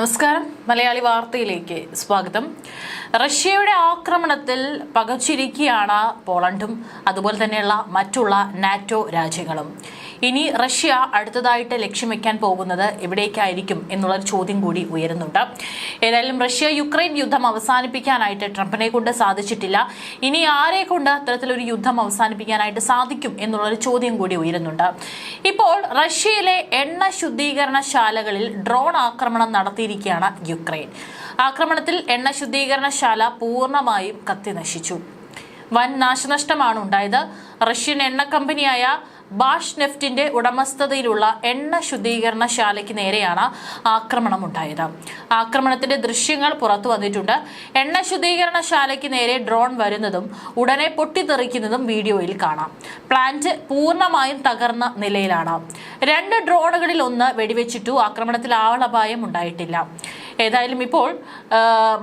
നമസ്കാരം. മലയാളി വാർത്തയിലേക്ക് സ്വാഗതം. റഷ്യയുടെ ആക്രമണത്തിൽ പകച്ചിരിക്കുകയാണ് പോളണ്ടും അതുപോലെ തന്നെയുള്ള മറ്റുള്ള നാറ്റോ രാജ്യങ്ങളും. ഇനി റഷ്യ അടുത്തതായിട്ട് ലക്ഷ്യം വെക്കാൻ പോകുന്നത് എവിടേക്കായിരിക്കും എന്നുള്ളൊരു ചോദ്യം കൂടി ഉയരുന്നുണ്ട്. ഏതായാലും റഷ്യ യുക്രൈൻ യുദ്ധം അവസാനിപ്പിക്കാനായിട്ട് ട്രംപിനെ കൊണ്ട് സാധിച്ചിട്ടില്ല. ഇനി ആരെ കൊണ്ട് അത്തരത്തിലൊരു യുദ്ധം അവസാനിപ്പിക്കാനായിട്ട് സാധിക്കും എന്നുള്ളൊരു ചോദ്യം കൂടി ഉയരുന്നുണ്ട്. ഇപ്പോൾ റഷ്യയിലെ എണ്ണ ശുദ്ധീകരണശാലകളിൽ ഡ്രോൺ ആക്രമണം നടത്തിയിരിക്കുകയാണ് യുക്രൈൻ. ആക്രമണത്തിൽ എണ്ണ ശുദ്ധീകരണശാല പൂർണമായും കത്തി നശിച്ചു വൻ നാശനഷ്ടമാണ് ഉണ്ടായത്. റഷ്യൻ എണ്ണ കമ്പനിയായ ബാഷ് നെഫ്റ്റിന്റെ ഉടമസ്ഥതയിലുള്ള എണ്ണ ശുദ്ധീകരണ ശാലയ്ക്ക് നേരെയാണ് ആക്രമണം ഉണ്ടായത് ആക്രമണത്തിന്റെ ദൃശ്യങ്ങൾ പുറത്തു വന്നിട്ടുണ്ട്. എണ്ണ ശുദ്ധീകരണ ശാലയ്ക്ക് നേരെ ഡ്രോൺ വരുന്നതും ഉടനെ പൊട്ടിത്തെറിക്കുന്നതും വീഡിയോയിൽ കാണാം. പ്ലാന്റ് പൂർണമായും തകർന്ന നിലയിലാണ്. രണ്ട് ഡ്രോണുകളിൽ ഒന്ന് വെടിവെച്ചിട്ടു. ആക്രമണത്തിൽ ആളപായം ഉണ്ടായിട്ടില്ല ഏതായാലും ഇപ്പോൾ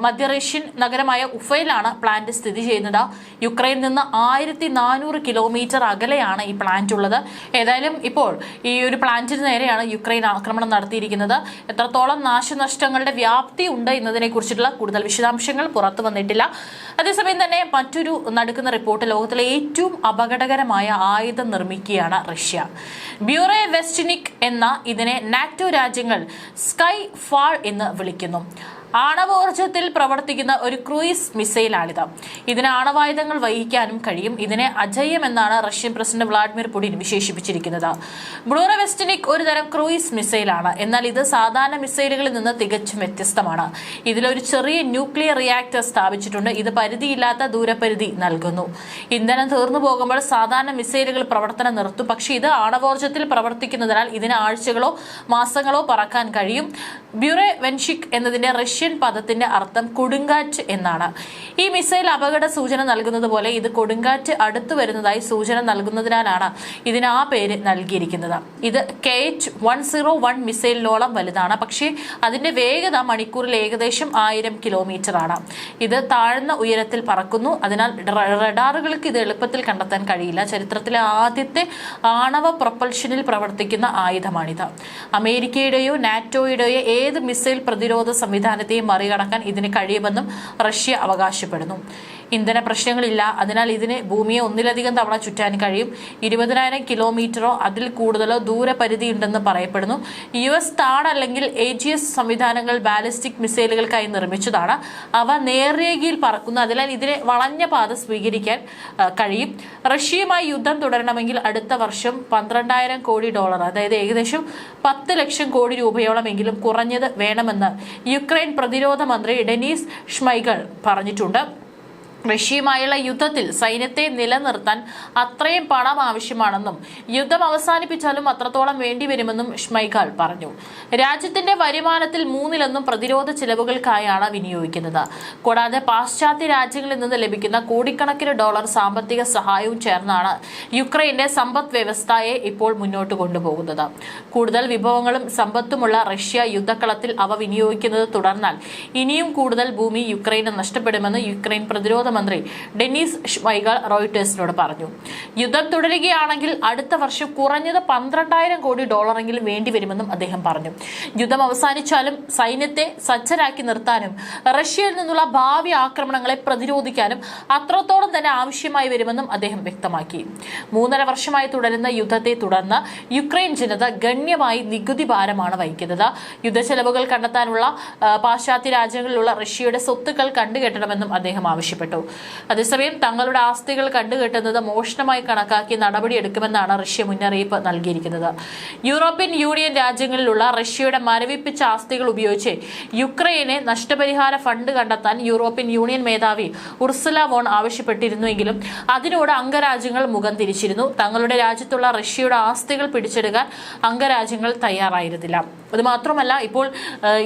മധ്യറഷ്യൻ നഗരമായ ഉഫയിലാണ് പ്ലാന്റ് സ്ഥിതി ചെയ്യുന്നത്. യുക്രൈൻ നിന്ന് ആയിരത്തി നാനൂറ് കിലോമീറ്റർ അകലെയാണ് ഈ പ്ലാന്റ് ഉള്ളത്. ഏതായാലും ഇപ്പോൾ ഈ ഒരു പ്ലാന്റിന് നേരെയാണ് യുക്രൈൻ ആക്രമണം നടത്തിയിരിക്കുന്നത്. എത്രത്തോളം നാശനഷ്ടങ്ങളുടെ വ്യാപ്തി ഉണ്ട് എന്നതിനെ കുറിച്ചിട്ടുള്ള കൂടുതൽ വിശദാംശങ്ങൾ പുറത്തു വന്നിട്ടില്ല. അതേസമയം തന്നെ മറ്റൊരു നടക്കുന്ന റിപ്പോർട്ട് ലോകത്തിലെ ഏറ്റവും അപകടകരമായ ആയുധം നിർമ്മിക്കുകയാണ് റഷ്യ. ബ്യൂറോ വെസ്റ്റിനിക് എന്ന ഇതിനെ നാറ്റോ രാജ്യങ്ങൾ സ്കൈ ഫാൾ എന്ന് വിളിക്കുന്നു. 嗯。ആണവോർജത്തിൽ പ്രവർത്തിക്കുന്ന ഒരു ക്രൂയിസ് മിസൈലാണിത്. ഇതിന് ആണവായുധങ്ങൾ വഹിക്കാനും കഴിയും. ഇതിനെ അജയം എന്നാണ് റഷ്യൻ പ്രസിഡന്റ് വ്ളാഡിമിർ പുടിൻ വിശേഷിപ്പിച്ചിരിക്കുന്നത്. ബ്ലൂറവെസ്റ്റിനിക് ഒരു തരം ക്രൂയിസ് മിസൈലാണ്. എന്നാൽ ഇത് സാധാരണ മിസൈലുകളിൽ നിന്ന് തികച്ചും വ്യത്യസ്തമാണ്. ഇതിലൊരു ചെറിയ ന്യൂക്ലിയർ റിയാക്ടർ സ്ഥാപിച്ചിട്ടുണ്ട്. ഇത് പരിധിയില്ലാത്ത ദൂരപരിധി നൽകുന്നു. ഇന്ധനം തീർന്നു പോകുമ്പോൾ സാധാരണ മിസൈലുകൾ പ്രവർത്തനം നിർത്തും. പക്ഷേ ഇത് ആണവോർജത്തിൽ പ്രവർത്തിക്കുന്നതിനാൽ ഇതിന് ആഴ്ചകളോ മാസങ്ങളോ പറക്കാൻ കഴിയും. ബ്യൂറെ വെൻഷിക് എന്നതിന്റെ റഷ്യൻ പദത്തിന്റെ അർത്ഥം കൊടുങ്കാറ്റ് എന്നാണ്. ഈ മിസൈൽ അപകട സൂചന നൽകുന്നത് പോലെ ഇത് കൊടുങ്കാറ്റ് അടുത്തു വരുന്നതായി സൂചന നൽകുന്നതിനാലാണ് ഇതിന് ആ പേര് നൽകിയിരിക്കുന്നത്. ഇത് K H one zero one മിസൈലിനോളം വലുതാണ്. പക്ഷേ അതിന്റെ വേഗത മണിക്കൂറിൽ ഏകദേശം ആയിരം കിലോമീറ്റർ ആണ് ഇത് താഴ്ന്ന ഉയരത്തിൽ പറക്കുന്നു. അതിനാൽ റഡാറുകൾക്ക് ഇത് എളുപ്പത്തിൽ കണ്ടെത്താൻ കഴിയില്ല. ചരിത്രത്തിലെ ആദ്യത്തെ ആണവ പ്രൊപ്പൽഷനിൽ പ്രവർത്തിക്കുന്ന ആയുധമാണിത്. അമേരിക്കയുടെയോ നാറ്റോയുടെയോ ഏത് മിസൈൽ പ്രതിരോധ സംവിധാനത്തെയും മറികടക്കാൻ ഇതിന് കഴിയുമെന്നും റഷ്യ അവകാശപ്പെടുന്നു. ഇന്ധന പ്രശ്നങ്ങളില്ല. അതിനാൽ ഇതിന് ഭൂമിയെ ഒന്നിലധികം തവണ ചുറ്റാൻ കഴിയും. ഇരുപതിനായിരം കിലോമീറ്ററോ അതിൽ കൂടുതലോ ദൂരപരിധി ഉണ്ടെന്ന് പറയപ്പെടുന്നു. യു എസ് താഡ് അല്ലെങ്കിൽ എ ജി എസ് സംവിധാനങ്ങൾ ബാലിസ്റ്റിക് മിസൈലുകൾക്കായി നിർമ്മിച്ചതാണ്. അവ നേർരേഖയിൽ പറക്കുന്നു അതിനാൽ ഇതിനെ വളഞ്ഞ പാത സ്വീകരിക്കാൻ കഴിയും. റഷ്യയുമായി യുദ്ധം തുടരണമെങ്കിൽ അടുത്ത വർഷം പന്ത്രണ്ടായിരം കോടി ഡോളർ അതായത് ഏകദേശം പത്ത് ലക്ഷം കോടി രൂപയോളമെങ്കിലും കുറഞ്ഞത് വേണമെന്ന് യുക്രൈൻ പ്രതിരോധ മന്ത്രി ഡെനീസ് ഷ്മൈകൾ പറഞ്ഞിട്ടുണ്ട്. റഷ്യയുമായുള്ള യുദ്ധത്തിൽ സൈന്യത്തെ നിലനിർത്താൻ അത്രയും പണം ആവശ്യമാണെന്നും യുദ്ധം അവസാനിപ്പിച്ചാലും അത്രത്തോളം വേണ്ടിവരുമെന്നും ഷ്മൈഖാൽ പറഞ്ഞു. രാജ്യത്തിന്റെ വരുമാനത്തിൽ മൂന്നിലൊന്നും പ്രതിരോധ ചെലവുകൾക്കായാണ് വിനിയോഗിക്കുന്നത്. കൂടാതെ പാശ്ചാത്യ രാജ്യങ്ങളിൽ നിന്ന് ലഭിക്കുന്ന കോടിക്കണക്കിന് ഡോളർ സാമ്പത്തിക സഹായവും ചേർന്നാണ് യുക്രൈന്റെ സമ്പദ് വ്യവസ്ഥയെ ഇപ്പോൾ മുന്നോട്ട് കൊണ്ടുപോകുന്നത്. കൂടുതൽ വിഭവങ്ങളും സമ്പത്തുമുള്ള റഷ്യ യുദ്ധക്കളത്തിൽ അവ വിനിയോഗിക്കുന്നത് തുടർന്നാൽ ഇനിയും കൂടുതൽ ഭൂമി യുക്രൈന് നഷ്ടപ്പെടുമെന്ന് യുക്രൈൻ പ്രതിരോധ മന്ത്രി ഡെനീസ് ഷ്മൈഗൾ റോയിട്ടേഴ്സിനോട് പറഞ്ഞു. യുദ്ധം തുടരുകയാണെങ്കിൽ അടുത്ത വർഷം കുറഞ്ഞത് പന്ത്രണ്ടായിരം കോടി ഡോളറെങ്കിലും വേണ്ടിവരുമെന്നും അദ്ദേഹം പറഞ്ഞു. യുദ്ധം അവസാനിച്ചാലും സൈന്യത്തെ സജ്ജരാക്കി നിർത്താനും റഷ്യയിൽ നിന്നുള്ള ഭാവി ആക്രമണങ്ങളെ പ്രതിരോധിക്കാനും അത്രത്തോളം തന്നെ ആവശ്യമായി വരുമെന്നും അദ്ദേഹം വ്യക്തമാക്കി. മൂന്നര വർഷമായി തുടരുന്ന യുദ്ധത്തെ തുടർന്ന് യുക്രൈൻ ജനത ഗണ്യമായി നികുതി ഭാരമാണ് വഹിക്കുന്നത്. യുദ്ധച്ചെലവുകൾ കണ്ടെത്താനുള്ള പാശ്ചാത്യ രാജ്യങ്ങളിലുള്ള റഷ്യയുടെ സ്വത്തുക്കൾ കണ്ടുകെട്ടണമെന്നും അദ്ദേഹം ആവശ്യപ്പെട്ടു. അതേസമയം തങ്ങളുടെ ആസ്തികൾ കണ്ടുകെട്ടുന്നത് മോഷണമായി കണക്കാക്കി നടപടിയെടുക്കുമെന്നാണ് റഷ്യ മുന്നറിയിപ്പ് നൽകിയിരിക്കുന്നത്. യൂറോപ്യൻ യൂണിയൻ രാജ്യങ്ങളിലുള്ള റഷ്യയുടെ മരവിപ്പിച്ച ആസ്തികൾ ഉപയോഗിച്ച് യുക്രൈനെ നഷ്ടപരിഹാര ഫണ്ട് കണ്ടെത്താൻ യൂറോപ്യൻ യൂണിയൻ മേധാവി ഉർസുല വോൺ ആവശ്യപ്പെട്ടിരുന്നുവെങ്കിലും അതിനോട് അംഗരാജ്യങ്ങൾ മുഖം തിരിച്ചിരുന്നു. തങ്ങളുടെ രാജ്യത്തുള്ള റഷ്യയുടെ ആസ്തികൾ പിടിച്ചെടുക്കാൻ അംഗരാജ്യങ്ങൾ തയ്യാറായിരുന്നില്ല. അത് മാത്രമല്ല ഇപ്പോൾ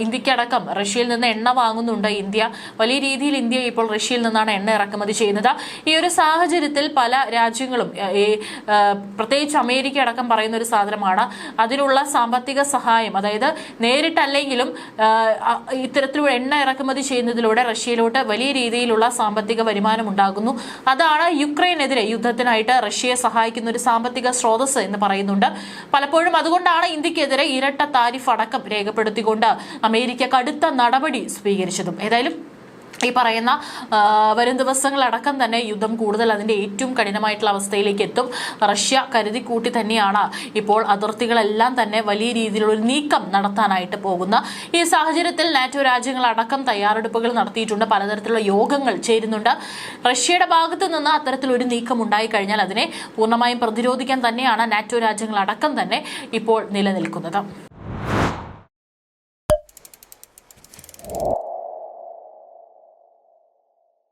ഇന്ത്യക്കടക്കം റഷ്യയിൽ നിന്ന് എണ്ണ വാങ്ങുന്നുണ്ട് ഇന്ത്യ. വലിയ രീതിയിൽ ഇന്ത്യ ഇപ്പോൾ റഷ്യയിൽ നിന്നാണ് എണ്ണ ഇറക്കുമതി ചെയ്യുന്നത്. ഈ ഒരു സാഹചര്യത്തിൽ പല രാജ്യങ്ങളും ഈ പ്രത്യേകിച്ച് അമേരിക്ക അടക്കം പറയുന്ന ഒരു സാധനമാണ്. അതിനുള്ള സാമ്പത്തിക സഹായം അതായത് നേരിട്ടല്ലെങ്കിലും ഇത്തരത്തിലുള്ള എണ്ണ ഇറക്കുമതി ചെയ്യുന്നതിലൂടെ റഷ്യയിലോട്ട് വലിയ രീതിയിലുള്ള സാമ്പത്തിക വരുമാനം ഉണ്ടാകുന്നു. അതാണ് യുക്രൈനെതിരെ യുദ്ധത്തിനായിട്ട് റഷ്യയെ സഹായിക്കുന്ന ഒരു സാമ്പത്തിക സ്രോതസ് എന്ന് പറയുന്നുണ്ട്. പലപ്പോഴും അതുകൊണ്ടാണ് ഇന്ത്യക്കെതിരെ ഇരട്ട താരിഫ് അടക്കം രേഖപ്പെടുത്തിക്കൊണ്ട് അമേരിക്ക കടുത്ത നടപടി സ്വീകരിച്ചതും. ഏതായാലും ഈ പറയുന്ന വരും ദിവസങ്ങളടക്കം തന്നെ യുദ്ധം കൂടുതൽ അതിന്റെ ഏറ്റവും കഠിനമായിട്ടുള്ള അവസ്ഥയിലേക്ക് എത്തും. റഷ്യ കരുതി കൂട്ടി തന്നെയാണ് ഇപ്പോൾ അതിർത്തികളെല്ലാം തന്നെ വലിയ രീതിയിലുള്ള നീക്കം നടത്താനായിട്ട് പോകുന്ന. ഈ സാഹചര്യത്തിൽ നാറ്റോ രാജ്യങ്ങളടക്കം തയ്യാറെടുപ്പുകൾ നടത്തിയിട്ടുണ്ട്. പലതരത്തിലുള്ള യോഗങ്ങൾ ചേരുന്നുണ്ട്. റഷ്യയുടെ ഭാഗത്തു നിന്ന് അത്തരത്തിലൊരു നീക്കം ഉണ്ടായിക്കഴിഞ്ഞാൽ അതിനെ പൂർണമായും പ്രതിരോധിക്കാൻ തന്നെയാണ് നാറ്റോ രാജ്യങ്ങളടക്കം തന്നെ ഇപ്പോൾ നിലനിൽക്കുന്നത്.